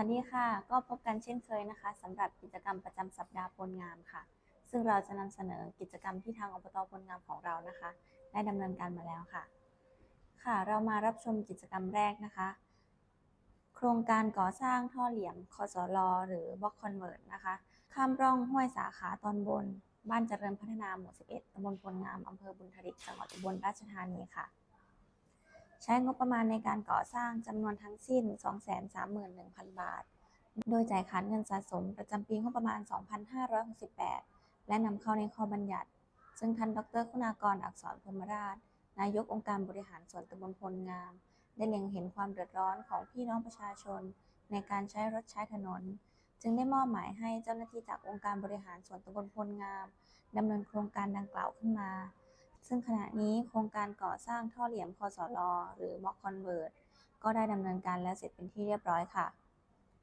วัสดีค่ะ ก็พบกันเช่นเคยนะคะสำหรับกิจกรรมประจำสัปดาห์พลงามค่ะ ซึ่งเราจะนำเสนอกิจกรรมที่ทางอบตพลงามของเรานะคะ ได้ดำเนินการมาแล้วค่ะ ค่ะ เรามารับชมกิจกรรมแรกนะคะ โครงการก่อสร้างท่อเหลี่ยมคสลหรือบล็อกคอนเวิร์ตนะคะข้ามร่องห้วยสาขาตอนบน บ้านเจริญพัฒนาหมู่ 11ตำบลพลงามอำเภอบุญทริกจังหวัดอุบลราชธานีค่ะ ใช้งบประมาณในการก่อสร้างจำนวนทั้งสิ้น 231,000 บาท โดยจ่ายขาดเงินสะสมประจำปีงบประมาณ 2568 และนำเข้าในข้อบัญญัติ ซึ่งท่านดรคุณากรอักษรพรมราช นายกองค์การบริหารส่วนตำบลพลงาม ได้เล็งเห็นความเดือดร้อนของพี่น้องประชาชน ในการใช้รถใช้ถนน จึงได้มอบหมายให้เจ้าหน้าที่จากองค์การบริหารส่วนตำบลพลงามดำเนินโครงการดังกล่าวขึ้นมา ซึ่งขณะนี้โครงการก่อสร้างท่อเหลี่ยมคอสลหรือม็อกคอนเวิร์ตก็ได้ดำเนินการแล้วเสร็จเป็นที่เรียบร้อยค่ะ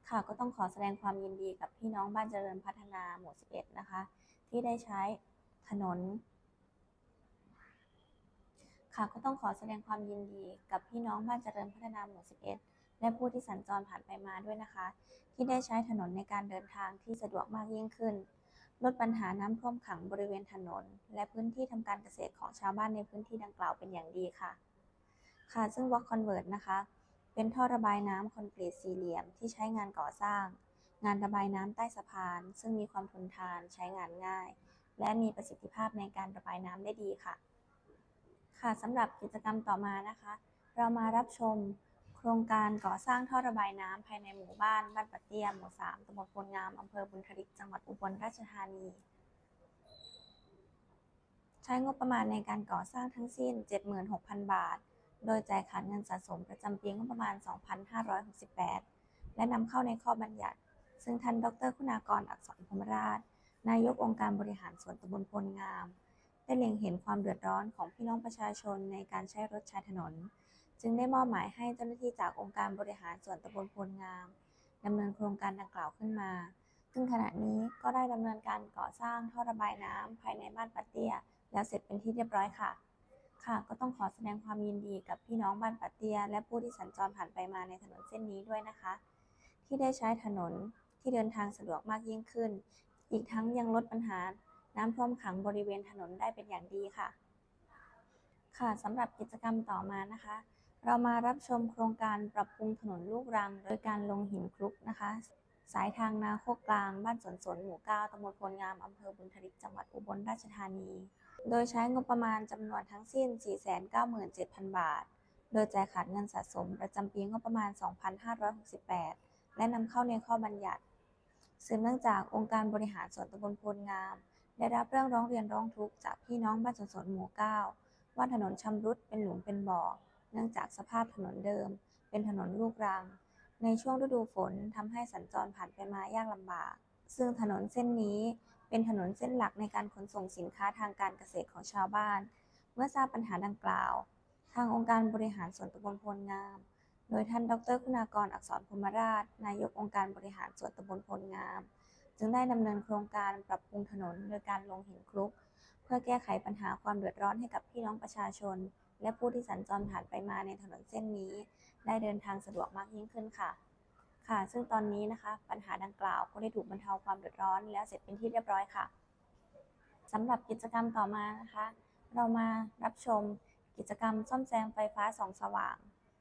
ค่ะก็ต้องขอแสดงความยินดีกับพี่น้องบ้านเจริญพัฒนาหมู่ 11 นะคะ ที่ได้ใช้ถนน ค่ะก็ต้องขอแสดงความยินดีกับพี่น้องบ้านเจริญพัฒนาหมู่ 11 และผู้ที่สัญจรผ่านไปมาด้วยนะคะ ที่ได้ใช้ถนนในการเดินทางที่สะดวกมากยิ่งขึ้น ลดปัญหาน้ำท่วมขังบริเวณถนน และพื้นที่ทำการเกษตรของชาวบ้านในพื้นที่ดังกล่าวเป็นอย่างดีค่ะ ค่ะ ซึ่ง Walk Convert นะคะ เป็นท่อระบายน้ำคอนกรีตสี่เหลี่ยมที่ใช้งานก่อสร้าง งานระบายน้ำใต้สะพาน ซึ่งมีความทนทานใช้งานง่าย และมีประสิทธิภาพในการระบายน้ำได้ดีค่ะ ค่ะสำหรับกิจกรรมต่อมานะคะ เรามารับชม รงการก่อสร้างท่อระบายน้ำภายในหมู่บ้านบ้านปะเตียหมู่สามตำบลโพลงามอำเภอบุญทริก จังหวัดอุบลราชธานี ใช้งบประมาณในการก่อสร้างทั้งสิ้น 76,000 บาท โดยจ่ายขาดเงินสะสมประจำปีงบประมาณ 2,568 และนำเข้าในข้อบัญญัติ ซึ่งท่านดรคุณากรอักษรพรหมราช นายกองค์การบริหารส่วนตำบลพลงาม ได้เล็งเห็นความเดือดร้อนของพี่น้องประชาชนในการใช้รถใช้ถนน จึงได้มอบหมายให้เจ้าหน้าที่จากองค์การบริหารส่วนตำบลพลงามดำเนินโครงการดังกล่าวขึ้นมา ซึ่งขณะนี้ก็ได้ดำเนินการก่อสร้างท่อระบายน้ำภายในบ้านปะเตีย แล้วเสร็จเป็นที่เรียบร้อยค่ะ ค่ะก็ต้องขอแสดงความยินดีกับพี่น้องบ้านปะเตีย และผู้ที่สัญจรผ่านไปมาในถนนเส้นนี้ด้วยนะคะ ที่ได้ใช้ถนนที่เดินทางสะดวกมากยิ่งขึ้น อีกทั้งยังลดปัญหาน้ำท่วมขังบริเวณถนนได้เป็นอย่างดีค่ะ ค่ะสำหรับกิจกรรมต่อมานะคะ เรามารับชมโครงการปรับปรุงถนนลูกรัง โดยการลงหินคลุกนะคะ สายทางนาโคกกลาง บ้านสวนสวนหมู่เก้าตำบลพลงามอำเภอบุญทริกจังหวัดอุบลราชธานี โดยใช้งบประมาณจำนวนทั้งสิ้น 497,000 บาท โดยจ่ายขาดเงินสะสมประจำปีงบประมาณ 2,568 และนำเข้าในข้อบัญญัติสืบเนื่องจากองค์การบริหารส่วนตำบลพลงาม ได้รับเรื่องร้องเรียนร้องทุกข์จากพี่น้องบ้านสวนสวนหมู่9ว่าถนนชำรุดเป็นหลุมเป็นบ่อ นื่องจากสภาพถนนเดิม เป็นถนนลูกรัง ในช่วงฤดูฝนทำให้สัญจรผ่านไปมายากลำบาก ซึ่งถนนเส้นนี้เป็นถนนเส้นหลักในการขนส่งสินค้าทางการเกษตรของชาวบ้าน เมื่อทราบปัญหาดังกล่าว ทางองค์การบริหารส่วนตำบลโพลงาม โดยท่านดรคุณากรอักษรพรหมราช นายกองค์การบริหารส่วนตำบลโพลงาม จึงได้ดำเนินโครงการปรับปรุงถนนโดยการลงหินคลุก เพื่อแก้ไขปัญหาความเดือดร้อนให้กับพี่น้องประชาชน และผู้ที่สัญจรผ่านไปมาในถนนเส้นนี้ ได้เดินทางสะดวกมากยิ่งขึ้นค่ะ ค่ะ ซึ่งตอนนี้นะคะปัญหาดังกล่าวก็ได้ถูกบรรเทาความเดือดร้อน แล้วเสร็จเป็นที่เรียบร้อยค่ะสำหรับกิจกรรมต่อมานะคะ เรามารับชมกิจกรรมซ่อมแซมไฟฟ้าสองสว่าง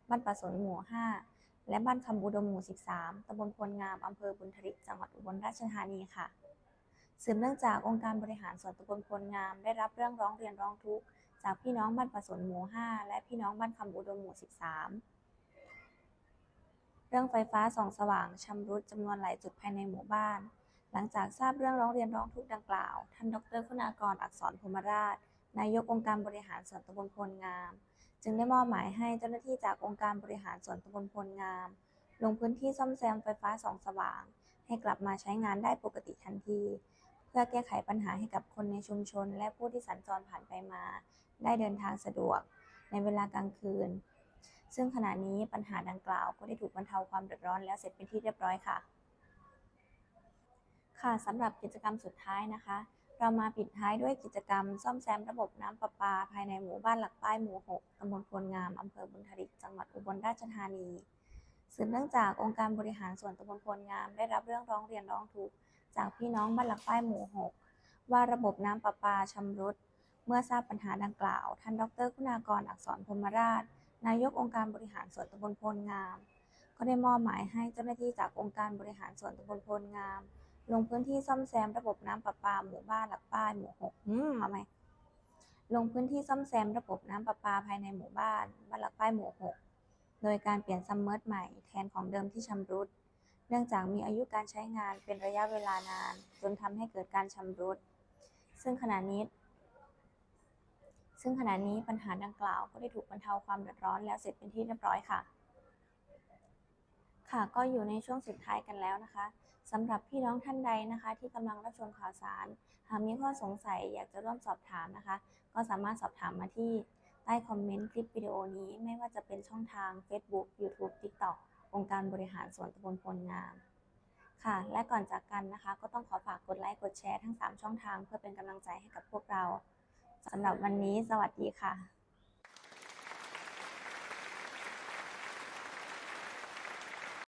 บ้านประสนหมู่ 5 และบ้านคำอุดมหมู่ 13ตำบลพลงามอำเภอบุญทริกจังหวัดอุบลราชธานีค่ะ สืบเนื่องจากองค์การบริหารส่วนตำบลพลงาม ได้รับเรื่องร้องเรียนร้องทุกข์จากพี่น้องบ้านประสนหมู่ 5 และพี่น้องบ้านคำอุดมหมู่ 13 เรื่องไฟฟ้าส่องสว่างชำรุดจำนวนหลายจุดภายในหมู่บ้าน หลังจากทราบเรื่องร้องเรียนร้องทุกข์ดังกล่าว ท่านดรคุณากรอักษรพรหมราช นายกองค์การบริหารส่วนตำบลพลงาม จึงได้มอบหมายให้เจ้าหน้าที่จากองค์การบริหารส่วนตำบลพลงาม ลงพื้นที่ซ่อมแซมไฟฟ้าส่องสว่าง ให้กลับมาใช้งานได้ปกติทันที พื่อแก้ไขปัญหาให้กับคนในชุมชน และผู้ที่สัญจรผ่านไปมา ได้เดินทางสะดวก ในเวลากลางคืน ซึ่งขณะนี้ปัญหาดังกล่าวก็ได้ถูกบรรเทาความเดือดร้อนแล้วเสร็จเป็นที่เรียบร้อยค่ะ ค่ะสำหรับกิจกรรมสุดท้ายนะคะ เรามาปิดท้ายด้วยกิจกรรม ซ่อมแซมระบบน้ำประปา ภายในหมู่บ้านหลักป้ายหมู่6ตำบลโพลงามอำเภอบุญทริกจังหวัดอุบลราชธานีสืบเนื่องจากองค์การบริหารส่วนตำบลโพลงาม ได้รับเรื่องร้องเรียนร้องทุกข์ จากพี่น้องบ้านหลักป้ายหมู่ 6 ว่าระบบน้ำประปาชำรุด เมื่อทราบปัญหาดังกล่าว ท่านดรคุณากรอักษรพรมราช นายกองค์การบริหารส่วนตำบลโพลงาม ก็ได้มอบหมายให้เจ้าหน้าที่จากองค์การบริหารส่วนตำบลโพลงาม ลงพื้นที่ซ่อมแซมระบบน้ำประปาหมู่บ้านหลักป้ายหมู่หกอืมเอาไหมลงพื้นที่ซ่อมแซมระบบน้ำประปาภายในหมู่บ้านบ้านหลักป้ายหมู่หกโดยการเปลี่ยนซัมเมอร์ใหม่แทนของเดิมที่ชำรุด เนื่องจากมีอายุการใช้งานเป็นระยะเวลานาน จนทำให้เกิดการชำรุด ซึ่งขณะนี้ ซึ่งขณะนี้ปัญหาดังกล่าวก็ได้ถูกบรรเทาความเดือดร้อนแล้วเสร็จเป็นที่เรียบร้อยค่ะ ค่ะก็อยู่ในช่วงสุดท้ายกันแล้วนะคะสำหรับพี่น้องท่านใดนะคะ ที่กำลังรับชมข่าวสาร หากมีข้อสงสัยอยากจะร่วมสอบถามนะคะ ก็สามารถสอบถามมาที่ใต้คอมเมนต์คลิปวิดีโอนี้ไม่ว่าจะเป็นช่องทาง Facebook YouTube TikTok องค์การบริหารส่วนตำบลพลงามค่ะ และก่อนจากกันนะคะ ก็ต้องขอฝากกดไลค์กดแชร์ทั้ง 3 ช่องทาง เพื่อเป็นกำลังใจให้กับพวกเราสำหรับวันนี้สวัสดีค่ะ